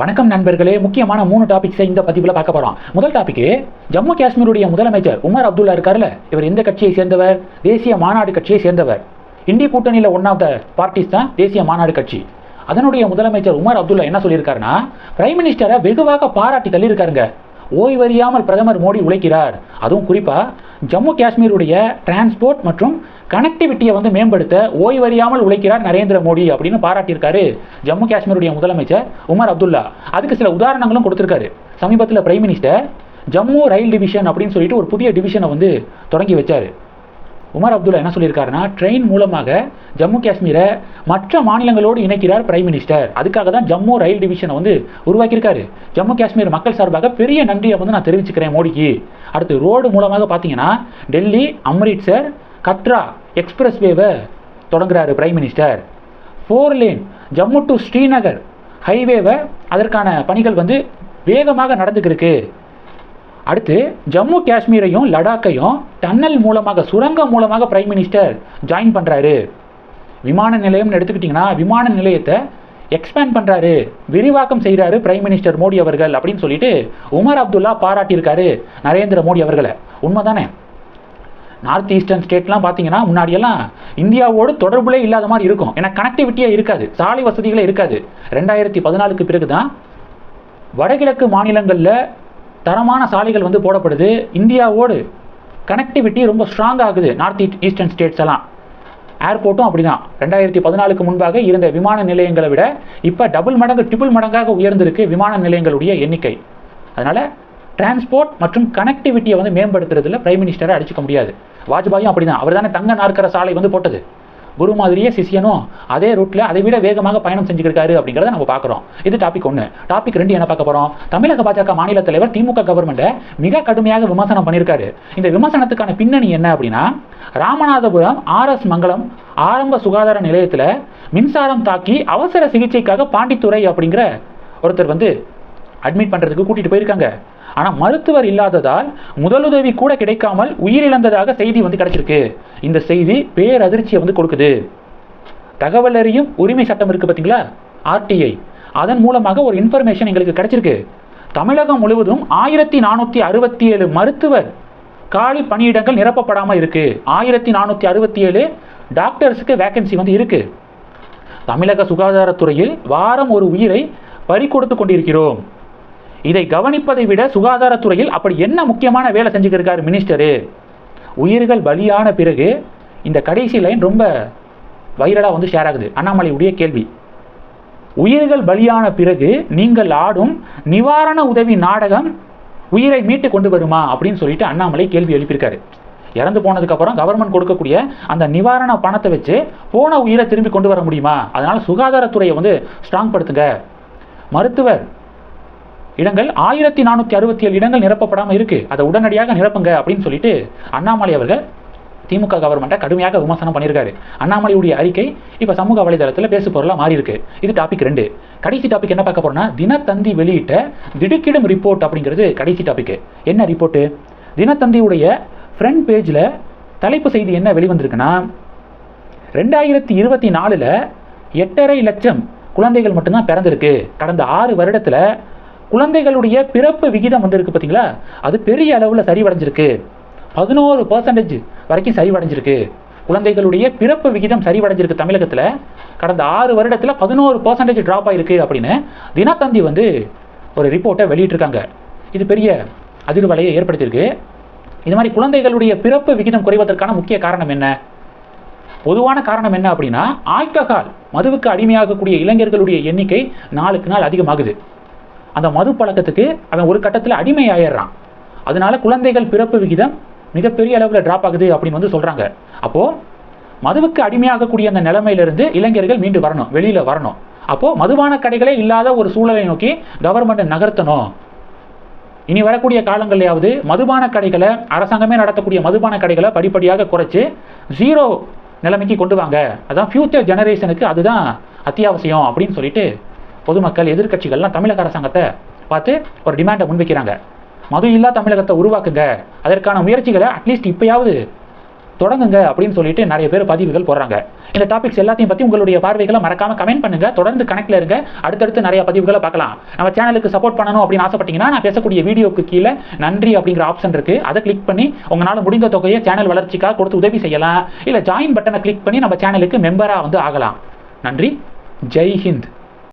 வணக்கம் நண்பர்களே முக்கியமான மூணு டாபிக்ஸை இந்த பதிவில் பார்க்க போகிறோம் முதல் டாபிக் ஜம்மு காஷ்மீருடைய முதலமைச்சர் உமர் அப்துல்லா இருக்கார்ல இவர் எந்த கட்சியை சேர்ந்தவர்? தேசிய மாநாடு கட்சியை சேர்ந்தவர். இந்திய கூட்டணியில் ஒன் ஆஃப் த பார்ட்டிஸ் தான் தேசிய மாநாடு கட்சி. அதனுடைய முதலமைச்சர் உமர் அப்துல்லா என்ன சொல்லியிருக்காருன்னா பிரைம் மினிஸ்டரை வெகுவாக பாராட்டி தள்ளியிருக்காருங்க. ஓய்வறியாமல் பிரதமர் மோடி உழைக்கிறார். அதுவும் குறிப்பாக ஜம்மு காஷ்மீருடைய டிரான்ஸ்போர்ட் மற்றும் கனெக்டிவிட்டியை வந்து மேம்படுத்த ஓய்வறியாமல் உழைக்கிறார் நரேந்திர மோடி அப்படின்னு பாராட்டியிருக்காரு ஜம்மு காஷ்மீருடைய முதலமைச்சர் உமர் அப்துல்லா. அதுக்கு சில உதாரணங்களும் கொடுத்துருக்காரு. சமீபத்தில் prime minister Jammu rail division அப்படின்னு சொல்லிட்டு ஒரு புதிய டிவிஷனை வந்து தொடங்கி வச்சார். உமர் அப்துல்லா என்ன சொல்லியிருக்காருன்னா ட்ரெயின் மூலமாக ஜம்மு காஷ்மீரை மற்ற மாநிலங்களோடு இணைக்கிறார் பிரைம் மினிஸ்டர் அதுக்காக தான் ஜம்மு ரயில் டிவிஷனை வந்து உருவாக்கியிருக்காரு. ஜம்மு காஷ்மீர் மக்கள் சார்பாக பெரிய நன்றியை வந்து நான் தெரிவிச்சுக்கிறேன் மோடிக்கு. அடுத்து ரோடு மூலமாக பார்த்தீங்கன்னா டெல்லி அம்ரிட்சர் கத்ரா எக்ஸ்பிரஸ் வேவை தொடங்குறாரு prime minister four lane Jammu to Srinagar ஹைவேவை அதற்கான பணிகள் வந்து வேகமாக நடந்துக்கிருக்கு. அடுத்து ஜம்மு காஷ்மீரையும் லடாக்கையும் டன்னல் மூலமாக சுரங்கம் மூலமாக பிரைம் மினிஸ்டர் ஜாயின் பண்ணுறாரு விமான நிலையம்னு எடுத்துக்கிட்டிங்கன்னா விமான நிலையத்தை எக்ஸ்பேண்ட் பண்ணுறாரு விரிவாக்கம் செய்கிறாரு பிரைம் மினிஸ்டர் மோடி அவர்கள் அப்படின்னு சொல்லிட்டு உமர் அப்துல்லா பாராட்டியிருக்காரு நரேந்திர மோடி அவர்களை. உண்மைதானே? நார்த் ஈஸ்டர்ன் ஸ்டேட்லாம் பார்த்தீங்கன்னா முன்னாடியெல்லாம் இந்தியாவோடு தொடர்புலே இல்லாத மாதிரி இருக்கும். ஏன்னா கனெக்டிவிட்டியே இருக்காது. சாலை வசதிகளே இருக்காது. ரெண்டாயிரத்தி பதினாலுக்கு பிறகு தான் வடகிழக்கு மாநிலங்களில் தரமான சாலைகள் வந்து போடப்படுது. இந்தியாவோடு கனெக்டிவிட்டி ரொம்ப ஸ்ட்ராங் ஆகுது. நார்த் ஈஸ்டர்ன் ஸ்டேட்ஸ் எல்லாம். ஏர்போர்ட்டும் அப்படிதான். ரெண்டாயிரத்தி பதினாலுக்கு முன்பாக இருந்த விமான நிலையங்களை விட இப்போ டபுள் மடங்கு ட்ரிபிள் மடங்காக உயர்ந்திருக்கு விமான நிலையங்களுடைய எண்ணிக்கை. அதனால் டிரான்ஸ்போர்ட் மற்றும் கனெக்டிவிட்டியை வந்து மேம்படுத்துறதுல பிரைம் மினிஸ்டரை அடிச்சுக்க முடியாது. வாஜ்பாயும் அப்படிதான். அவர் தானே தங்க நாற்கர சாலை வந்து போட்டது. குரு மாதிரியே சிஷியனும் அதே ரூட்டில் அதை விட வேகமாக பயணம் செஞ்சுருக்காரு அப்படிங்கிறத நம்ம பார்க்குறோம். இது டாபிக் ஒன்று டாபிக் ரெண்டு என்ன பார்க்க போகிறோம் தமிழக பாஜக மாநில தலைவர் திமுக கவர்மெண்ட்டை மிக கடுமையாக விமர்சனம் பண்ணியிருக்காரு இந்த விமர்சனத்துக்கான பின்னணி என்ன அப்படின்னா ராமநாதபுரம் ஆர்எஸ் மங்கலம் ஆரம்ப சுகாதார நிலையத்தில் மின்சாரம் தாக்கி அவசர சிகிச்சைக்காக பாண்டித்துறை அப்படிங்கிற ஒருத்தர் வந்து அட்மிட் பண்ணுறதுக்கு கூட்டிகிட்டு போயிருக்காங்க. ஆனால் மருத்துவர் இல்லாததால் முதலுதவி கூட கிடைக்காமல் உயிரிழந்ததாக செய்தி வந்து கிடைச்சிருக்கு. இந்த செய்தி பேரதிர்ச்சியை வந்து கொடுக்குது. தகவல் அறியும் உரிமை சட்டம் இருக்குது பார்த்தீங்களா ஆர்டிஐ அதன் மூலமாக ஒரு இன்ஃபர்மேஷன் எங்களுக்கு கிடைச்சிருக்கு. தமிழகம் முழுவதும் ஆயிரத்தி நானூற்றி அறுபத்தி ஏழு மருத்துவர் காலி பணியிடங்கள் நிரப்பப்படாமல் இருக்கு. ஆயிரத்தி நானூற்றி அறுபத்தி ஏழு டாக்டர்ஸுக்கு வேக்கன்சி வந்து இருக்கு. தமிழக சுகாதாரத்துறையில் வாரம் ஒரு உயிரை பறி கொடுத்து கொண்டிருக்கிறோம். இதை கவனிப்பதை விட சுகாதாரத்துறையில் அப்படி என்ன முக்கியமான வேலை செஞ்சுக்கிருக்காரு மினிஸ்டரு? உயிர்கள் பலியான பிறகு இந்த கடைசி லைன் ரொம்ப வைரலாக வந்து ஷேர் ஆகுது. அண்ணாமலையுடைய கேள்வி. உயிர்கள் பலியான பிறகு நீங்கள் ஆடும் நிவாரண உதவி நாடகம் உயிரை மீட்டு கொண்டு வருமா? அப்படின்னு சொல்லிட்டு அண்ணாமலை கேள்வி எழுப்பியிருக்காரு. இறந்து போனதுக்கப்புறம் கவர்மெண்ட் கொடுக்கக்கூடிய அந்த நிவாரண பணத்தை வச்சு போன உயிரை திரும்பி கொண்டு வர முடியுமா? அதனால் சுகாதாரத்துறையை வந்து ஸ்ட்ராங் படுத்துங்க. மருத்துவர் இடங்கள் ஆயிரத்தி நானூற்றி அறுபத்தி ஏழு இடங்கள் நிரப்பப்படாமல் இருக்கு. அதை உடனடியாக நிரப்புங்க அப்படின்னு சொல்லிட்டு அண்ணாமலை அவர்கள் திமுக கவர்மெண்ட்டை கடுமையாக விமர்சனம் பண்ணியிருக்காரு. அண்ணாமலையுடைய அறிக்கை இப்போ சமூக வலைதளத்தில் பேசு பொருளாக மாறி இருக்கு இது டாபிக் ரெண்டு. கடைசி டாபிக் என்ன பார்க்க போறோம்னா தினத்தந்தி வெளியிட்ட திடுக்கிடும் ரிப்போர்ட் அப்படிங்கிறது கடைசி டாபிக் என்ன ரிப்போர்ட்டு தினத்தந்தியுடைய ஃப்ரண்ட் பேஜில் தலைப்பு செய்தி என்ன வெளிவந்திருக்குன்னா ரெண்டாயிரத்தி இருபத்தி நாலில் எட்டரை லட்சம் குழந்தைகள் மட்டும்தான் பிறந்திருக்கு. கடந்த ஆறு வருடத்தில் குழந்தைகளுடைய பிறப்பு விகிதம் வந்து இருக்கு பார்த்தீங்களா? அது பெரிய அளவில் சரிவடைஞ்சிருக்கு. பதினோரு பர்சன்டேஜ் வரைக்கும் சரிவடைஞ்சிருக்கு. குழந்தைகளுடைய பிறப்பு விகிதம் சரிவடைஞ்சிருக்கு தமிழகத்தில். கடந்த ஆறு வருடத்தில் பதினோரு பர்சன்டேஜ் ட்ராப் ஆயிருக்கு அப்படின்னு தினத்தந்தி வந்து ஒரு ரிப்போர்ட்டை வெளியிட்டிருக்காங்க. இது பெரிய அதிர்வலையை ஏற்படுத்தியிருக்கு. இது மாதிரி குழந்தைகளுடைய பிறப்பு விகிதம் குறைவதற்கான முக்கிய காரணம் என்ன? பொதுவான காரணம் என்ன அப்படின்னா ஆல்கஹால் மதுவுக்கு அடிமையாகக்கூடிய இளைஞர்களுடைய எண்ணிக்கை நாளுக்கு நாள் அதிகமாகுது. அந்த மது பழக்கத்துக்கு அவன் ஒரு கட்டத்தில் அடிமை ஆயிடுறான் அதனால குழந்தைகள் பிறப்பு விகிதம் மிகப்பெரிய அளவில் டிராப் ஆகுது அப்படின்னு வந்து சொல்கிறாங்க அப்போது மதுவுக்கு அடிமையாகக்கூடிய அந்த நிலைமையிலிருந்து இளைஞர்கள் மீண்டு வரணும் வெளியில் வரணும். அப்போது மதுபான கடைகளே இல்லாத ஒரு சூழலை நோக்கி கவர்மெண்ட் நகர்த்தணும். இனி வரக்கூடிய காலங்களையாவது மதுபான கடைகளை அரசாங்கமே நடத்தக்கூடிய மதுபான கடைகளை படிப்படியாக குறைச்சு ஜீரோ நிலைமைக்கு கொண்டு வாங்க. அதான் ஃபியூச்சர் ஜெனரேஷனுக்கு அதுதான் அத்தியாவசியம் அப்படின்னு சொல்லிட்டு பொதுமக்கள் எதிர்க்கட்சிகள்லாம் தமிழக அரசாங்கத்தை பார்த்து ஒரு டிமாண்டை முன்வைக்கிறாங்க. மது இல்லா தமிழகத்தை உருவாக்குங்க. அதற்கான முயற்சிகளை அட்லீஸ்ட் இப்பயாவது தொடங்குங்க அப்படின்னு சொல்லிட்டு நிறைய பேர் பதிவுகள் போடுறாங்க. இந்த டாபிக்ஸ் எல்லாத்தையும் பற்றி உங்களுடைய பார்வைகளை மறக்காம கமெண்ட் பண்ணுங்க. தொடர்ந்து கணக்கில் இருங்க. அடுத்தடுத்து நிறைய பதிவுகளை பார்க்கலாம். நம்ம சேனலுக்கு சப்போர்ட் பண்ணணும் அப்படின்னு ஆசைப்பட்டீங்கன்னா நான் பேசக்கூடிய வீடியோக்கு கீழே நன்றி அப்படிங்கிற ஆப்ஷன் இருக்கு. அதை கிளிக் பண்ணி உங்களால் முடிந்த தொகையை சேனல் வளர்ச்சிக்காக கொடுத்து உதவி செய்யலாம். இல்லை ஜாயின் பட்டனை கிளிக் பண்ணி நம்ம சேனலுக்கு மெம்பராக வந்து ஆகலாம். நன்றி. ஜெய் ஹிந்த்.